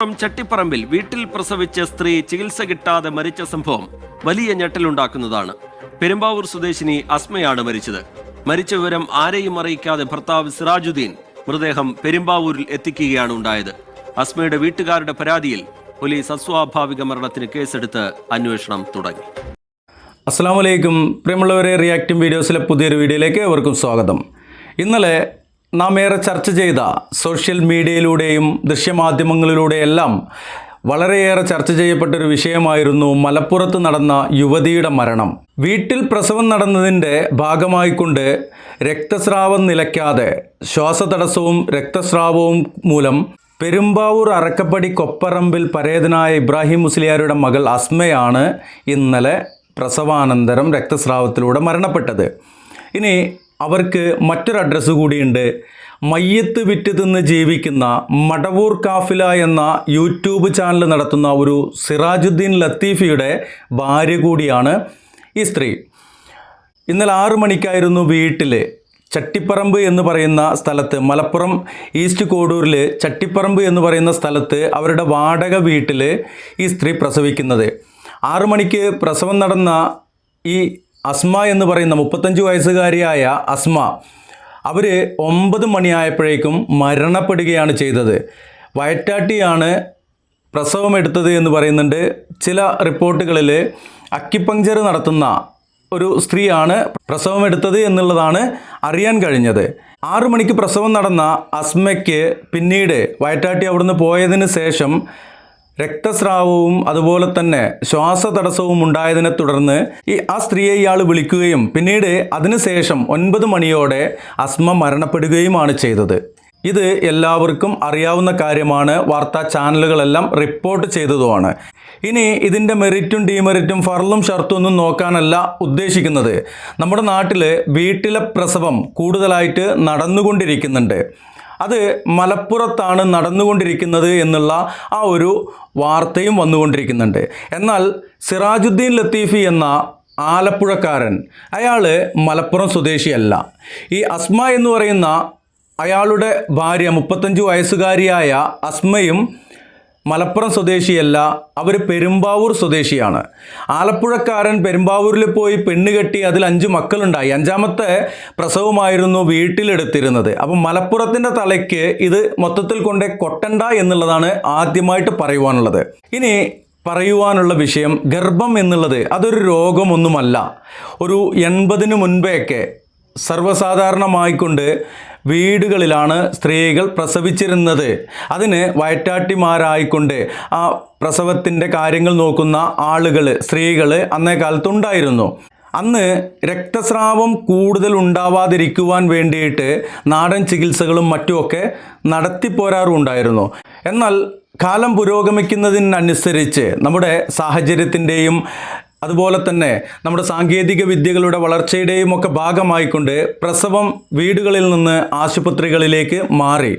ചട്ടിപ്പറമ്പിൽ വീട്ടിൽ പ്രസവിച്ച സ്ത്രീ ചികിത്സ കിട്ടാതെ മരിച്ച സംഭവം വലിയ ഞെട്ടലുണ്ടാക്കുന്നതാണ്. പെരുമ്പാവൂർ സ്വദേശിനി അസ്മയാണ് മരിച്ചത്. മരിച്ച വിവരം ആരെയും അറിയിക്കാതെ ഭർത്താവ് സിറാജുദ്ദീൻ മൃതദേഹം പെരുമ്പാവൂരിൽ എത്തിക്കുകയാണ് ഉണ്ടായത്. അസ്മയുടെ വീട്ടുകാരുടെ പരാതിയിൽ പോലീസ് അസ്വാഭാവിക മരണത്തിന് കേസെടുത്ത് അന്വേഷണം തുടങ്ങി. അസ്സാം വലൈക്കും പ്രിയമുള്ളവരെ റിയാക്റ്റിംഗ് വീഡിയോസിലെ പുതിയൊരു വീഡിയോയിലേക്ക് അവർക്കും സ്വാഗതം. ഇന്നലെ നാം ഏറെ ചർച്ച ചെയ്ത സോഷ്യൽ മീഡിയയിലൂടെയും ദൃശ്യമാധ്യമങ്ങളിലൂടെയെല്ലാം വളരെയേറെ ചർച്ച ചെയ്യപ്പെട്ടൊരു വിഷയമായിരുന്നു മലപ്പുറത്ത് നടന്ന യുവതിയുടെ മരണം. വീട്ടിൽ പ്രസവം നടന്നതിന്റെ ഭാഗമായിക്കൊണ്ട് രക്തസ്രാവം നിലയ്ക്കാതെ ശ്വാസതടസ്സവും രക്തസ്രാവവും മൂലം പെരുമ്പാവൂർ അറക്കപ്പടി കൊപ്പറമ്പിൽ പരേതനായ ഇബ്രാഹിം മുസ്ലിയാരുടെ മകൾ അസ്മയാണ് ഇന്നലെ പ്രസവാനന്തരം രക്തസ്രാവത്തിലൂടെ മരണപ്പെട്ടത്. ഇനി അവർക്ക് മറ്റൊരു അഡ്രസ്സ് കൂടിയുണ്ട്. മയ്യത്ത് വിറ്റ് തിന്ന് ജീവിക്കുന്ന മടവൂർ കാഫില എന്ന യൂട്യൂബ് ചാനൽ നടത്തുന്ന ഒരു സിറാജുദ്ദീൻ ലത്തീഫിയുടെ ഭാര്യ കൂടിയാണ് ഈ സ്ത്രീ. ഇന്നലെ ആറു മണിക്കായിരുന്നു വീട്ടിൽ ചട്ടിപ്പറമ്പ് എന്ന് പറയുന്ന സ്ഥലത്ത് മലപ്പുറം ഈസ്റ്റ് കോഡൂരിൽ ചട്ടിപ്പറമ്പ് എന്ന് പറയുന്ന സ്ഥലത്ത് അവരുടെ വാടക വീട്ടിൽ ഈ സ്ത്രീ പ്രസവിക്കുന്നത്. ആറു മണിക്ക് പ്രസവം നടന്ന ഈ അസ്മ എന്ന് പറയുന്ന മുപ്പത്തഞ്ച് വയസ്സുകാരിയായ അസ്മ അവർ ഒമ്പത് മണിയായപ്പോഴേക്കും മരണപ്പെടുകയാണ് ചെയ്തത്. വയറ്റാട്ടിയാണ് പ്രസവം എടുത്തത് എന്ന് പറയുന്നുണ്ട്. ചില റിപ്പോർട്ടുകളിൽ അക്കിപ്പങ്ചർ നടത്തുന്ന ഒരു സ്ത്രീയാണ് പ്രസവം എടുത്തത് എന്നുള്ളതാണ് അറിയാൻ കഴിഞ്ഞത്. ആറു മണിക്ക് പ്രസവം നടന്ന അസ്മയ്ക്ക് പിന്നീട് വയറ്റാട്ടി അവിടുന്ന് പോയതിന് ശേഷം രക്തസ്രാവവും അതുപോലെ തന്നെ ശ്വാസതടസ്സവും ഉണ്ടായതിനെ തുടർന്ന് ഈ ആ സ്ത്രീയെ ഇയാൾ വിളിക്കുകയും പിന്നീട് അതിനുശേഷം ഒൻപത് മണിയോടെ അസ്മ മരണപ്പെടുകയുമാണ് ചെയ്തത്. ഇത് എല്ലാവർക്കും അറിയാവുന്ന കാര്യമാണ്. വാർത്താ ചാനലുകളെല്ലാം റിപ്പോർട്ട് ചെയ്തതുമാണ്. ഇനി ഇതിന്റെ മെറിറ്റും ഡീമെറിറ്റും ഫറലും ഷർത്തും ഒന്നും നോക്കാനല്ല ഉദ്ദേശിക്കുന്നത്. നമ്മുടെ നാട്ടിൽ വീട്ടിലെ പ്രസവം കൂടുതലായിട്ട് നടന്നുകൊണ്ടിരിക്കുന്നുണ്ട്. അത് മലപ്പുറത്താണ് നടന്നുകൊണ്ടിരിക്കുന്നത് എന്നുള്ള ആ ഒരു വാർത്തയും വന്നുകൊണ്ടിരിക്കുന്നുണ്ട്. എന്നാൽ സിറാജുദ്ദീൻ ലത്തീഫി എന്ന ആലപ്പുഴക്കാരൻ അയാൾ മലപ്പുറം സ്വദേശിയല്ല. ഈ അസ്മ എന്ന് പറയുന്ന അയാളുടെ ഭാര്യ മുപ്പത്തഞ്ച് വയസ്സുകാരിയായ അസ്മയും മലപ്പുറം സ്വദേശിയല്ല അവർ പെരുമ്പാവൂർ സ്വദേശിയാണ്. ആലപ്പുഴക്കാരൻ പെരുമ്പാവൂരിൽ പോയി പെണ്ണ് കെട്ടി അതിൽ അഞ്ച് മക്കളുണ്ടായി. അഞ്ചാമത്തെ പ്രസവമായിരുന്നു വീട്ടിലെടുത്തിരുന്നത്. അപ്പം മലപ്പുറത്തിന്റെ തലയ്ക്ക് ഇത് മൊത്തത്തിൽ കൊണ്ട് കൊട്ടണ്ട എന്നുള്ളതാണ് ആദ്യമായിട്ട് പറയുവാനുള്ളത്. ഇനി പറയുവാനുള്ള വിഷയം ഗർഭം എന്നുള്ളത് അതൊരു രോഗമൊന്നുമല്ല. ഒരു എൺപതിന് മുൻപേയൊക്കെ സർവസാധാരണമായിക്കൊണ്ട് വീടുകളിലാണ് സ്ത്രീകൾ പ്രസവിച്ചിരുന്നത്. അതിന് വയറ്റാട്ടിമാരായിക്കൊണ്ട് ആ പ്രസവത്തിന്റെ കാര്യങ്ങൾ നോക്കുന്ന ആളുകൾ സ്ത്രീകൾ അന്നേ കാലത്തുണ്ടായിരുന്നു. അന്ന് രക്തസ്രാവം കൂടുതൽ ഉണ്ടാവാതിരിക്കുവാൻ വേണ്ടിയിട്ട് നാടൻ ചികിത്സകളും മറ്റുമൊക്കെ നടത്തിപ്പോരാറുണ്ടായിരുന്നു എന്നാൽ കാലം പുരോഗമിക്കുന്നതിനനുസരിച്ച് നമ്മുടെ സാഹചര്യത്തിന്റെയും അതുപോലെ തന്നെ നമ്മുടെ സാങ്കേതിക വിദ്യകളുടെ വളർച്ചയുടെയും ഒക്കെ ഭാഗമായിക്കൊണ്ട് പ്രസവം വീടുകളിൽ നിന്ന് ആശുപത്രികളിലേക്ക് മാറി.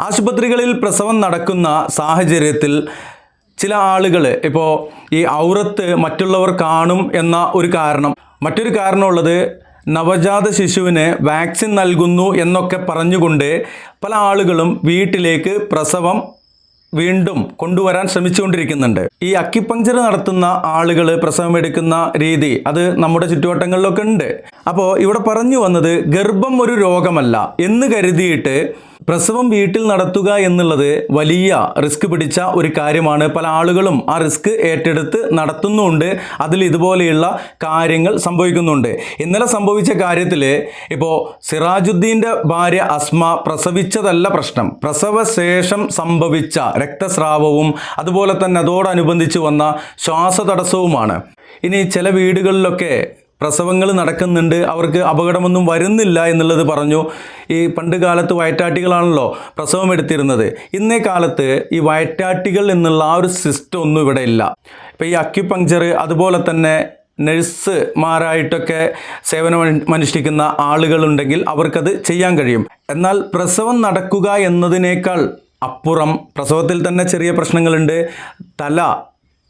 ആശുപത്രികളിൽ പ്രസവം നടക്കുന്ന സാഹചര്യത്തിൽ ചില ആളുകൾ ഇപ്പോൾ ഈ ഔറത്ത് മറ്റുള്ളവർ കാണും എന്ന ഒരു കാരണം. മറ്റൊരു കാരണമുള്ളത് നവജാത ശിശുവിന് വാക്സിൻ നൽകുന്നു എന്നൊക്കെ പറഞ്ഞുകൊണ്ട് പല ആളുകളും വീട്ടിലേക്ക് പ്രസവം വീണ്ടും കൊണ്ടുവരാൻ ശ്രമിച്ചുകൊണ്ടിരിക്കുന്നുണ്ട്. ഈ അക്കിപ്പങ്ചർ നടത്തുന്ന ആളുകൾ പ്രസവം എടുക്കുന്ന രീതി അത് നമ്മുടെ ചുറ്റുവട്ടങ്ങളിലൊക്കെ ഉണ്ട്. അപ്പോൾ ഇവിടെ പറഞ്ഞു വന്നത് ഗർഭം ഒരു രോഗമല്ല എന്ന് കരുതിയിട്ട് പ്രസവം വീട്ടിൽ നടത്തുക എന്നുള്ളത് വലിയ റിസ്ക് പിടിച്ച ഒരു കാര്യമാണ്. പല ആളുകളും ആ റിസ്ക് ഏറ്റെടുത്ത് നടത്തുന്നുണ്ട്. അതിൽ ഇതുപോലെയുള്ള കാര്യങ്ങൾ സംഭവിക്കുന്നുണ്ട്. ഇന്നലെ സംഭവിച്ച കാര്യത്തിൽ ഇപ്പോൾ സിറാജുദ്ദീന്റെ ഭാര്യ അസ്മ പ്രസവിച്ചതല്ല പ്രശ്നം. പ്രസവശേഷം സംഭവിച്ച രക്തസ്രാവവും അതുപോലെ തന്നെ അതോടനുബന്ധിച്ച് വന്ന ശ്വാസതടസ്സവുമാണ്. ഇനി ചില വീടുകളിലൊക്കെ പ്രസവങ്ങൾ നടക്കുന്നുണ്ട്. അവർക്ക് അപകടമൊന്നും വരുന്നില്ല എന്നുള്ളത് പറഞ്ഞു. ഈ പണ്ട് കാലത്ത് വയറ്റാട്ടികളാണല്ലോ പ്രസവം എടുത്തിരുന്നത്. ഇന്നേ കാലത്ത് ഈ വയറ്റാട്ടികൾ എന്നുള്ള ആ ഒരു സിസ്റ്റം ഒന്നും ഇവിടെ ഇല്ല. ഇപ്പോൾ ഈ അക്യുപങ്ചർ അതുപോലെ തന്നെ നഴ്സുമാരായിട്ടൊക്കെ സേവനം അനുഷ്ഠിക്കുന്ന ആളുകളുണ്ടെങ്കിൽ അവർക്കത് ചെയ്യാൻ കഴിയും. എന്നാൽ പ്രസവം നടക്കുക എന്നതിനേക്കാൾ അപ്പുറം പ്രസവത്തിൽ തന്നെ ചെറിയ പ്രശ്നങ്ങളുണ്ട്. തല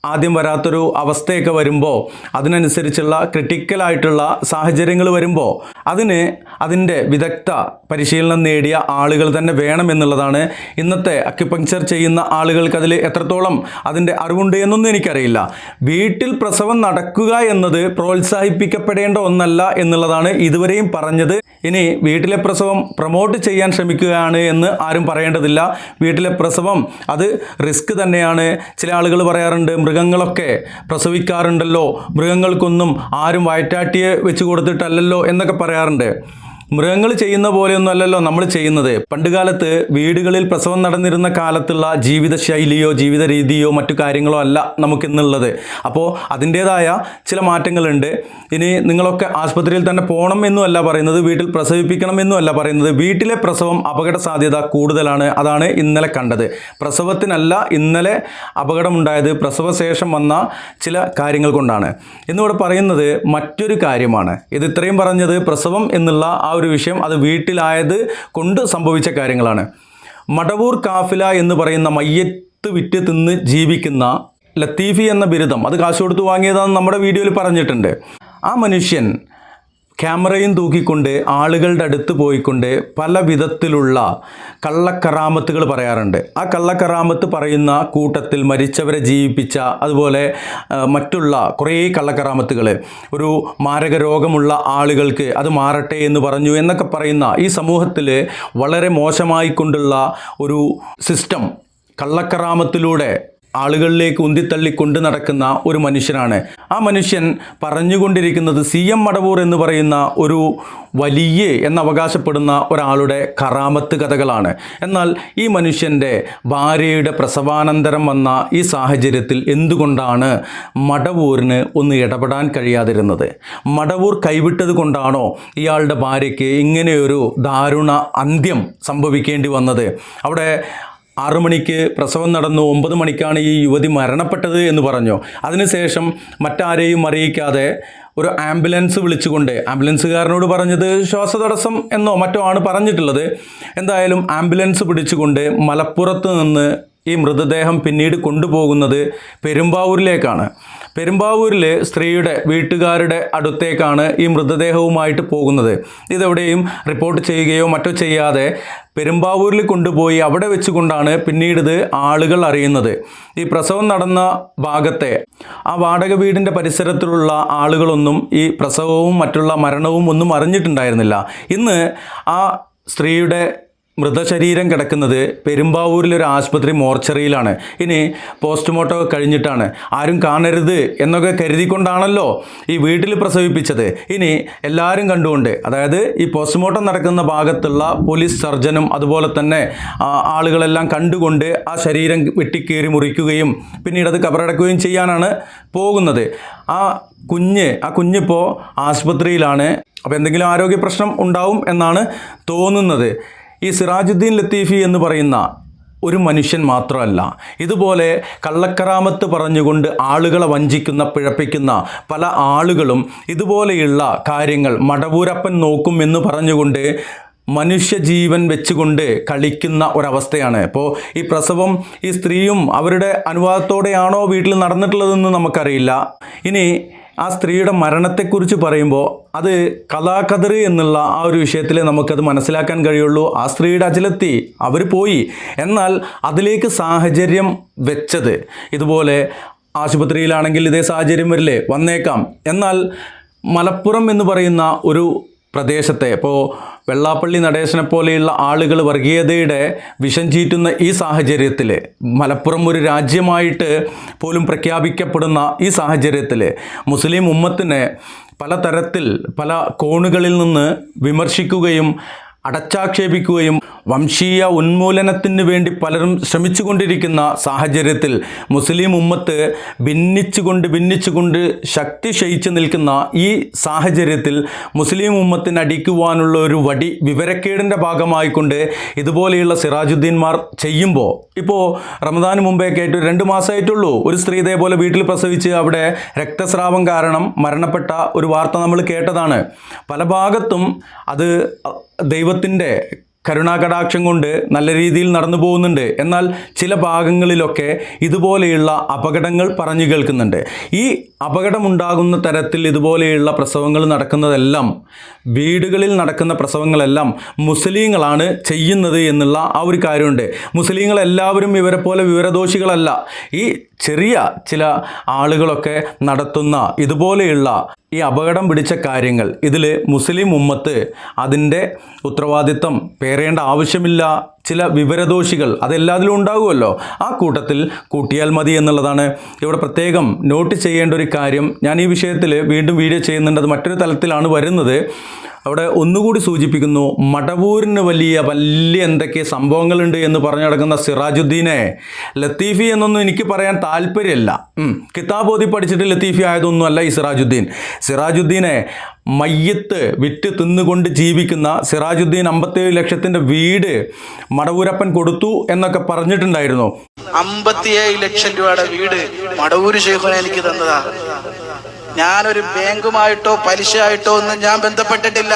ആദ്യം വരാത്തൊരു അവസ്ഥയൊക്കെ വരുമ്പോൾ അതിനനുസരിച്ചുള്ള ക്രിട്ടിക്കലായിട്ടുള്ള സാഹചര്യങ്ങൾ വരുമ്പോൾ അതിന് അതിന്റെ വിദഗ്ധ പരിശീലനം നേടിയ ആളുകൾ തന്നെ വേണമെന്നുള്ളതാണ് ഇന്നത്തെ അക്യുപങ്ക്ചർ ചെയ്യുന്ന ആളുകൾക്ക് അതിൽ എത്രത്തോളം അതിന്റെ അറിവുണ്ട് എന്നൊന്നും എനിക്കറിയില്ല. വീട്ടിൽ പ്രസവം നടക്കുക എന്നത് പ്രോത്സാഹിപ്പിക്കപ്പെടേണ്ട ഒന്നല്ല എന്നുള്ളതാണ് ഇതുവരെയും പറഞ്ഞത്. ഇനി വീട്ടിലെ പ്രസവം പ്രൊമോട്ട് ചെയ്യാൻ ശ്രമിക്കുകയാണ് എന്ന് ആരും പറയേണ്ടതില്ല. വീട്ടിലെ പ്രസവം അത് റിസ്ക് തന്നെയാണ്. ചില ആളുകൾ പറയാറുണ്ട് മൃഗങ്ങളൊക്കെ പ്രസവിക്കാറുണ്ടല്ലോ. മൃഗങ്ങൾക്കൊന്നും ആരും വയറ്റാട്ടിയെ വെച്ച് കൊടുത്തിട്ടല്ലല്ലോ എന്നൊക്കെ പറയാറുണ്ട്. മൃഗങ്ങൾ ചെയ്യുന്ന പോലെയൊന്നും അല്ലല്ലോ നമ്മൾ ചെയ്യുന്നത്. പണ്ടുകാലത്ത് വീടുകളിൽ പ്രസവം നടന്നിരുന്ന കാലത്തുള്ള ജീവിത ശൈലിയോ ജീവിത രീതിയോ മറ്റു കാര്യങ്ങളോ അല്ല നമുക്കിന്നുള്ളത്. അപ്പോൾ അതിന്റേതായ ചില മാറ്റങ്ങളുണ്ട്. ഇനി നിങ്ങളൊക്കെ ആശുപത്രിയിൽ തന്നെ പോകണം എന്നും അല്ല പറയുന്നത് വീട്ടിൽ പ്രസവിപ്പിക്കണം എന്നും അല്ല പറയുന്നത്. വീട്ടിലെ പ്രസവം അപകട സാധ്യത കൂടുതലാണ്. അതാണ് ഇന്നലെ കണ്ടത്. പ്രസവത്തിനല്ല ഇന്നലെ അപകടമുണ്ടായത്. പ്രസവശേഷം വന്ന ചില കാര്യങ്ങൾ കൊണ്ടാണ്. എന്നിവിടെ പറയുന്നത് മറ്റൊരു കാര്യമാണ്. ഇത് ഇത്രയും പറഞ്ഞത് പ്രസവം എന്നുള്ള ആ ഒരു വിഷയം അത് വീട്ടിലായത് കൊണ്ട് സംഭവിച്ച കാര്യങ്ങളാണ്. മടവൂർ കാഫില എന്ന് പറയുന്ന മയ്യത്ത് വിറ്റ് തിന്ന് ജീവിക്കുന്ന ലത്തീഫി എന്ന ബിരുദം അത് കാശ് കൊടുത്ത് വാങ്ങിയതാണെന്ന് നമ്മുടെ വീഡിയോയിൽ പറഞ്ഞിട്ടുണ്ട്. ആ മനുഷ്യൻ ക്യാമറയും തൂക്കിക്കൊണ്ട് ആളുകളുടെ അടുത്ത് പോയിക്കൊണ്ട് പല വിധത്തിലുള്ള കള്ളക്കറാമത്തുകൾ പറയാറുണ്ട്. ആ കള്ളക്കറാമത്ത് പറയുന്ന കൂട്ടത്തിൽ മരിച്ചവരെ ജീവിപ്പിച്ച അതുപോലെ മറ്റുള്ള കുറേ കള്ളക്കറാമത്തുകൾ ഒരു മാരക രോഗമുള്ള ആളുകൾക്ക് അത് മാറട്ടെ എന്ന് പറഞ്ഞു എന്നൊക്കെ പറയുന്ന ഈ സമൂഹത്തിൽ വളരെ മോശമായിക്കൊണ്ടുള്ള ഒരു സിസ്റ്റം കള്ളക്കറാമത്തിലൂടെ ആളുകളിലേക്ക് ഉന്തിത്തള്ളി കൊണ്ടു നടക്കുന്ന ഒരു മനുഷ്യനാണ്. ആ മനുഷ്യൻ പറഞ്ഞുകൊണ്ടിരിക്കുന്നത് സി എം മടവൂർ എന്ന് പറയുന്ന ഒരു വലിയ എന്നവകാശപ്പെടുന്ന ഒരാളുടെ കറാമത്ത് കഥകളാണ്. എന്നാൽ ഈ മനുഷ്യന്റെ ഭാര്യയുടെ പ്രസവാനന്തരം വന്ന ഈ സാഹചര്യത്തിൽ എന്തുകൊണ്ടാണ് മടവൂരിന് ഒന്ന് ഇടപെടാൻ കഴിയാതിരുന്നത്? മടവൂർ കൈവിട്ടത് കൊണ്ടാണോ ഇയാളുടെ ഭാര്യയ്ക്ക് ഇങ്ങനെയൊരു ദാരുണ അന്ത്യം സംഭവിക്കേണ്ടി വന്നത്? അവിടെ ആറു മണിക്ക് പ്രസവം നടന്നു ഒമ്പത് മണിക്കാണ് ഈ യുവതി മരണപ്പെട്ടത് എന്ന് പറഞ്ഞു. അതിനുശേഷം മറ്റാരെയും അറിയിക്കാതെ ഒരു ആംബുലൻസ് വിളിച്ചുകൊണ്ട് ആംബുലൻസുകാരനോട് പറഞ്ഞത് ശ്വാസതടസ്സം എന്നോ മറ്റോ ആണ് പറഞ്ഞിട്ടുള്ളത്. എന്തായാലും ആംബുലൻസ് പിടിച്ചുകൊണ്ട് മലപ്പുറത്ത് നിന്ന് ഈ മൃതദേഹം പിന്നീട് കൊണ്ടുപോകുന്നത് പെരുമ്പാവൂരിലേക്കാണ്. പെരുമ്പാവൂരിൽ സ്ത്രീയുടെ വീട്ടുകാരുടെ അടുത്തേക്കാണ് ഈ മൃതദേഹവുമായിട്ട് പോകുന്നത്. ഇതെവിടെയും റിപ്പോർട്ട് ചെയ്യുകയോ മറ്റോ ചെയ്യാതെ പെരുമ്പാവൂരിൽ കൊണ്ടുപോയി അവിടെ വെച്ചുകൊണ്ടാണ് പിന്നീട് ആളുകൾ അറിയുന്നത്. ഈ പ്രസവം നടന്ന ഭാഗത്തെ ആ വാടക വീടിന്റെ പരിസരത്തിലുള്ള ആളുകളൊന്നും ഈ പ്രസവവും മറ്റുള്ള മരണവും ഒന്നും അറിഞ്ഞിട്ടുണ്ടായിരുന്നില്ല. ഇന്ന് ആ സ്ത്രീയുടെ മൃതശരീരം കിടക്കുന്നത് പെരുമ്പാവൂരിലൊരു ആശുപത്രി മോർച്ചറിയിലാണ്. ഇനി പോസ്റ്റ്മോർട്ടം കഴിഞ്ഞിട്ടാണ്. ആരും കാണരുത് എന്നൊക്കെ കരുതിക്കൊണ്ടാണല്ലോ ഈ വീട്ടിൽ പ്രസവിപ്പിച്ചത്. ഇനി എല്ലാവരും കണ്ടുകൊണ്ട് അതായത് ഈ പോസ്റ്റ്മോർട്ടം നടക്കുന്ന ഭാഗത്തുള്ള പോലീസ് സർജനും അതുപോലെ തന്നെ ആളുകളെല്ലാം കണ്ടുകൊണ്ട് ആ ശരീരം വെട്ടിക്കേറി മുറിക്കുകയും പിന്നീട് അത് കബറടക്കുകയും ചെയ്യാനാണ് പോകുന്നത്. ആ കുഞ്ഞ് ആ കുഞ്ഞിപ്പോൾ ആശുപത്രിയിലാണ്. അപ്പോൾ എന്തെങ്കിലും ആരോഗ്യ പ്രശ്നം ഉണ്ടാവും എന്നാണ് തോന്നുന്നത്. ഈ സിറാജുദ്ദീൻ ലത്തീഫി എന്ന് പറയുന്ന ഒരു മനുഷ്യൻ മാത്രമല്ല. ഇതുപോലെ കള്ളക്കറാമത്ത് പറഞ്ഞുകൊണ്ട് ആളുകളെ വഞ്ചിക്കുന്ന പിഴപ്പിക്കുന്ന പല ആളുകളും ഇതുപോലെയുള്ള കാര്യങ്ങൾ മടവൂരപ്പൻ നോക്കും എന്ന് പറഞ്ഞുകൊണ്ട് മനുഷ്യജീവൻ വെച്ചുകൊണ്ട് കളിക്കുന്ന ഒരവസ്ഥയാണ്. ഇപ്പോൾ ഈ പ്രസവം ഈ സ്ത്രീയും അവരുടെ അനുവാദത്തോടെയാണോ വീട്ടിൽ നടന്നിട്ടുള്ളതെന്ന് നമുക്കറിയില്ല. ഇനി ആ സ്ത്രീയുടെ മരണത്തെക്കുറിച്ച് പറയുമ്പോൾ അത് കഥാകഥർ എന്നുള്ള ആ ഒരു വിഷയത്തിൽ നമുക്കത് മനസ്സിലാക്കാൻ കഴിയുള്ളൂ. ആ സ്ത്രീയുടെ അചിലെത്തി അവർ പോയി. എന്നാൽ അതിലേക്ക് സാഹചര്യം വെച്ചത് ഇതുപോലെ ആശുപത്രിയിലാണെങ്കിൽ ഇതേ സാഹചര്യം വരില്ലേ? വന്നേക്കാം. എന്നാൽ മലപ്പുറം എന്ന് പറയുന്ന ഒരു പ്രദേശത്തെ ഇപ്പോൾ വെള്ളാപ്പള്ളി നടേശനെ പോലെയുള്ള ആളുകൾ വർഗീയതയുടെ വിഷം ചീറ്റുന്ന ഈ സാഹചര്യത്തിൽ മലപ്പുറം ഒരു രാജ്യമായിട്ട് പോലും പ്രഖ്യാപിക്കപ്പെടുന്ന ഈ സാഹചര്യത്തിൽ മുസ്ലിം ഉമ്മത്തിനെ പലതരത്തിൽ പല കോണുകളിൽ നിന്ന് വിമർശിക്കുകയും അടച്ചാക്ഷേപിക്കുകയും വംശീയ ഉന്മൂലനത്തിന് വേണ്ടി പലരും ശ്രമിച്ചുകൊണ്ടിരിക്കുന്ന സാഹചര്യത്തിൽ മുസ്ലിം ഉമ്മത്ത് ഭിന്നിച്ചുകൊണ്ട് ഭിന്നിച്ചുകൊണ്ട് ശക്തി ക്ഷയിച്ചു നിൽക്കുന്ന ഈ സാഹചര്യത്തിൽ മുസ്ലിം ഉമ്മത്തിന് അടിക്കുവാനുള്ള ഒരു വടി വിവരക്കേടിന്റെ ഭാഗമായിക്കൊണ്ട് ഇതുപോലെയുള്ള സിറാജുദ്ദീൻമാർ ചെയ്യുമ്പോൾ ഇപ്പോൾ റമദാന് മുമ്പേ കേട്ട് രണ്ട് മാസമായിട്ടുള്ളൂ. ഒരു സ്ത്രീ ഇതേപോലെ വീട്ടിൽ പ്രസവിച്ച് അവിടെ രക്തസ്രാവം കാരണം മരണപ്പെട്ട ഒരു വാർത്ത നമ്മൾ കേട്ടതാണ്. പല ഭാഗത്തും അത് ദൈവത്തിന്റെ കരുണാകടാക്ഷം കൊണ്ട് നല്ല രീതിയിൽ നടന്നു പോകുന്നുണ്ട്. എന്നാൽ ചില ഭാഗങ്ങളിലൊക്കെ ഇതുപോലെയുള്ള അപകടങ്ങൾ പറഞ്ഞു കേൾക്കുന്നുണ്ട്. ഈ അപകടമുണ്ടാകുന്ന തരത്തിൽ ഇതുപോലെയുള്ള പ്രസവങ്ങൾ നടക്കുന്നതെല്ലാം വീടുകളിൽ നടക്കുന്ന പ്രസവങ്ങളെല്ലാം മുസ്ലിങ്ങളാണ് ചെയ്യുന്നത് എന്നുള്ള ആ ഒരു കാര്യമുണ്ട്. മുസ്ലിങ്ങളെല്ലാവരും ഇവരെ പോലെ വിവരദോഷികളല്ല. ഈ ചെറിയ ചില ആളുകളൊക്കെ നടത്തുന്ന ഇതുപോലെയുള്ള ഈ അപകടം പിടിച്ച കാര്യങ്ങൾ ഇതിൽ മുസ്ലിം ഉമ്മത്ത് അതിന്റെ ഉത്തരവാദിത്തം പേരേണ്ട ആവശ്യമില്ല ചില വിവരദോഷികൾ അതെല്ലാത്തിലും ഉണ്ടാകുമല്ലോ. ആ കൂട്ടത്തിൽ കൂട്ടിയാൽ മതി എന്നുള്ളതാണ്. ഇവിടെ പ്രത്യേകം നോട്ട് ചെയ്യേണ്ട ഒരു കാര്യം. ഞാൻ ഈ വിഷയത്തിൽ വീണ്ടും വീഡിയോ ചെയ്യുന്നുണ്ട്. അത് മറ്റൊരു തലത്തിലാണ് വരുന്നത്. അവിടെ ഒന്നുകൂടി സൂചിപ്പിക്കുന്നു. മടവൂരിന് വലിയ വലിയ എന്തൊക്കെ സംഭവങ്ങളുണ്ട് എന്ന് പറഞ്ഞു നടക്കുന്ന സിറാജുദ്ദീനെ. ലത്തീഫി എന്നൊന്നും എനിക്ക് പറയാൻ താല്പര്യമില്ല. കിതാബ് ഓതി പഠിച്ചിട്ട് ലത്തീഫി ആയതൊന്നുമല്ല ഈ സിറാജുദ്ദീൻ. സിറാജുദ്ദീനെ മയ്യത്ത് വിറ്റ് തിന്നുകൊണ്ട് ജീവിക്കുന്ന സിറാജുദ്ദീൻ അമ്പത്തേഴ് ലക്ഷത്തിന്റെ വീട് മടവൂരപ്പൻ കൊടുത്തു എന്നൊക്കെ പറഞ്ഞിട്ടുണ്ടായിരുന്നു. അമ്പത്തിയേഴ് ലക്ഷം രൂപയുടെ വീട് മടവൂര് ശേഖന എനിക്ക് തന്നതാ. ഞാനൊരു ബാങ്കുമായിട്ടോ പലിശയായിട്ടോ ഒന്നും ഞാൻ ബന്ധപ്പെട്ടിട്ടില്ല.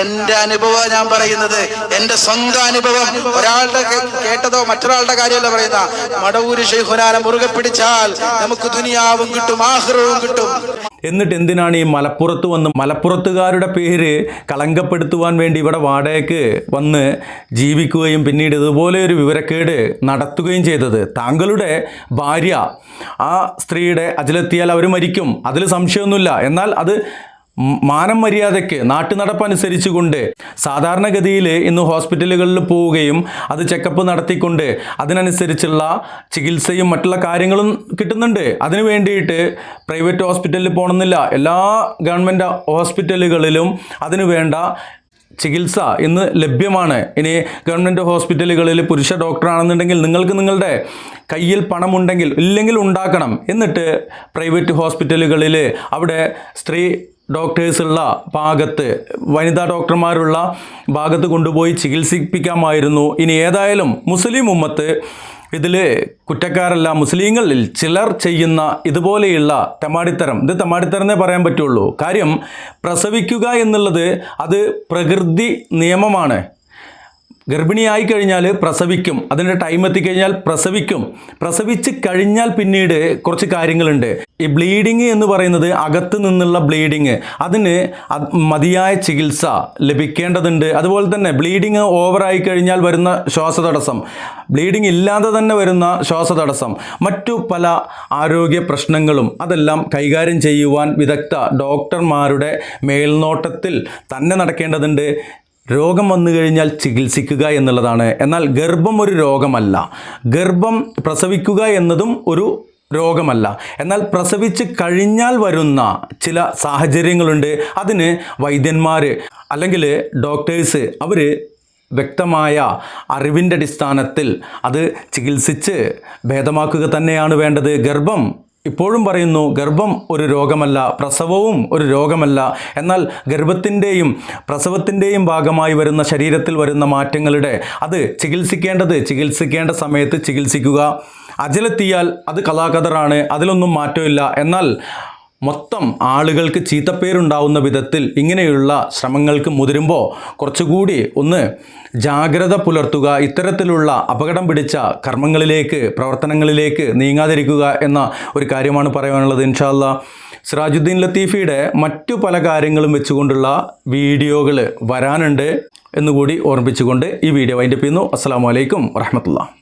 എന്റെ അനുഭവം ഞാൻ പറയുന്നത് എന്റെ സ്വന്തം അനുഭവം. ഒരാളുടെ കേട്ടതോ മറ്റൊരാളുടെ കാര്യമല്ല പറയുന്ന മടവൂര് ശേഖുനാനെ മുറുകെ പിടിച്ചാൽ നമുക്ക് ദുനിയാവും കിട്ടും ആഹ്റവും കിട്ടും. എന്നിട്ട് എന്തിനാണ് ഈ മലപ്പുറത്ത് വന്ന് മലപ്പുറത്തുകാരുടെ പേര് കളങ്കപ്പെടുത്തുവാൻ വേണ്ടി ഇവിടെ വാടകയ്ക്ക് വന്ന് ജീവിക്കുകയും പിന്നീട് ഇതുപോലെ ഒരു വിവരക്കേട് നടത്തുകയും ചെയ്തത്? താങ്കളുടെ ഭാര്യ ആ സ്ത്രീയുടെ അജിലെത്തിയാൽ അവർ മരിക്കും. അതിൽ സംശയമൊന്നുമില്ല. എന്നാൽ അത് മാനം മര്യാദയ്ക്ക് നാട്ടുനടപ്പനുസരിച്ചുകൊണ്ട് സാധാരണഗതിയിൽ ഇന്ന് ഹോസ്പിറ്റലുകളിൽ പോവുകയും അത് ചെക്കപ്പ് നടത്തിക്കൊണ്ട് അതിനനുസരിച്ചുള്ള ചികിത്സയും മറ്റുള്ള കാര്യങ്ങളും കിട്ടുന്നുണ്ട്. അതിനു വേണ്ടിയിട്ട് പ്രൈവറ്റ് ഹോസ്പിറ്റലിൽ പോകണമെന്നില്ല എല്ലാ ഗവൺമെന്റ് ഹോസ്പിറ്റലുകളിലും അതിനു വേണ്ട ചികിത്സ ഇന്ന് ലഭ്യമാണ്. ഇനി ഗവൺമെന്റ് ഹോസ്പിറ്റലുകളിൽ പുരുഷ ഡോക്ടറാണെന്നുണ്ടെങ്കിൽ നിങ്ങൾക്ക് നിങ്ങളുടെ കയ്യിൽ പണമുണ്ടെങ്കിൽ ഇല്ലെങ്കിൽ ഉണ്ടാക്കണം. എന്നിട്ട് പ്രൈവറ്റ് ഹോസ്പിറ്റലുകളിൽ അവിടെ സ്ത്രീ ഡോക്ടേഴ്സ് ഉള്ള ഭാഗത്ത് വനിതാ ഡോക്ടർമാരുള്ള ഭാഗത്ത് കൊണ്ടുപോയി ചികിത്സിപ്പിക്കാമായിരുന്നു. ഇനി ഏതായാലും മുസ്ലിം ഉമ്മത്ത് ഇതിൽ കുറ്റക്കാരല്ല മുസ്ലിങ്ങളിൽ ചിലർ ചെയ്യുന്ന ഇതുപോലെയുള്ള തെമാടിത്തരം. ഇത് തെമാടിത്തരം എന്നേ പറയാൻ പറ്റുള്ളൂ. കാര്യം പ്രസവിക്കുക എന്നുള്ളത് അത് പ്രകൃതി നിയമമാണ്. ഗർഭിണിയായി കഴിഞ്ഞാൽ പ്രസവിക്കും. അതിന്റെ ടൈം എത്തിക്കഴിഞ്ഞാൽ പ്രസവിക്കും. പ്രസവിച്ച് കഴിഞ്ഞാൽ പിന്നീട് കുറച്ച് കാര്യങ്ങളുണ്ട്. ഈ ബ്ലീഡിങ് എന്ന് പറയുന്നത് അകത്ത് നിന്നുള്ള ബ്ലീഡിങ് അതിന് അത് മതിയായ ചികിത്സ ലഭിക്കേണ്ടതുണ്ട്. അതുപോലെ തന്നെ ബ്ലീഡിങ് ഓവറായി കഴിഞ്ഞാൽ വരുന്ന ശ്വാസതടസ്സം ബ്ലീഡിങ് ഇല്ലാതെ തന്നെ വരുന്ന ശ്വാസതടസ്സം മറ്റു പല ആരോഗ്യ പ്രശ്നങ്ങളും. അതെല്ലാം കൈകാര്യം ചെയ്യുവാൻ വിദഗ്ധ ഡോക്ടർമാരുടെ മേൽനോട്ടത്തിൽ തന്നെ നടക്കേണ്ടതുണ്ട്. രോഗം വന്നു കഴിഞ്ഞാൽ ചികിത്സിക്കുക എന്നുള്ളതാണ്. എന്നാൽ ഗർഭം ഒരു രോഗമല്ല. ഗർഭം പ്രസവിക്കുക എന്നതും ഒരു രോഗമല്ല. എന്നാൽ പ്രസവിച്ച് കഴിഞ്ഞാൽ വരുന്ന ചില സാഹചര്യങ്ങളുണ്ട്. അതിന് വൈദ്യന്മാർ അല്ലെങ്കിൽ ഡോക്ടേഴ്സ് അവർ വ്യക്തമായ അറിവിന്റെ അടിസ്ഥാനത്തിൽ അത് ചികിത്സിച്ച് ഭേദമാക്കുക തന്നെയാണ് വേണ്ടത്. ഗർഭം ഇപ്പോഴും പറയുന്നു ഗർഭം ഒരു രോഗമല്ല പ്രസവവും ഒരു രോഗമല്ല. എന്നാൽ ഗർഭത്തിന്റെയും പ്രസവത്തിന്റെയും ഭാഗമായി വരുന്ന ശരീരത്തിൽ വരുന്ന മാറ്റങ്ങളുടെ അത് ചികിത്സിക്കേണ്ടത് ചികിത്സിക്കേണ്ട സമയത്ത് ചികിത്സിക്കുക. അജലെത്തിയാൽ അത് കലാകതറാണ് അതിലൊന്നും മാറ്റമില്ല. എന്നാൽ മൊത്തം ആളുകൾക്ക് ചീത്തപ്പേരുണ്ടാവുന്ന വിധത്തിൽ ഇങ്ങനെയുള്ള ശ്രമങ്ങൾക്ക് മുതിരുമ്പോൾ കുറച്ചുകൂടി ഒന്ന് ജാഗ്രത പുലർത്തുക ഇത്തരത്തിലുള്ള അപകടം പിടിച്ച കർമ്മങ്ങളിലേക്ക് പ്രവർത്തനങ്ങളിലേക്ക് നീങ്ങാതിരിക്കുക എന്ന ഒരു കാര്യമാണ് പറയാനുള്ളത് ഇൻഷാല്ല സിറാജുദ്ദീൻ ലത്തീഫിയുടെ മറ്റു പല കാര്യങ്ങളും വെച്ചുകൊണ്ടുള്ള വീഡിയോകൾ വരാനുണ്ട് എന്നുകൂടി ഓർമ്മിപ്പിച്ചുകൊണ്ട് ഈ വീഡിയോ വൈൻഡപ്പ് ചെയ്യുന്നു. അസ്സാം വലൈക്കും വറഹമത്തുള്ള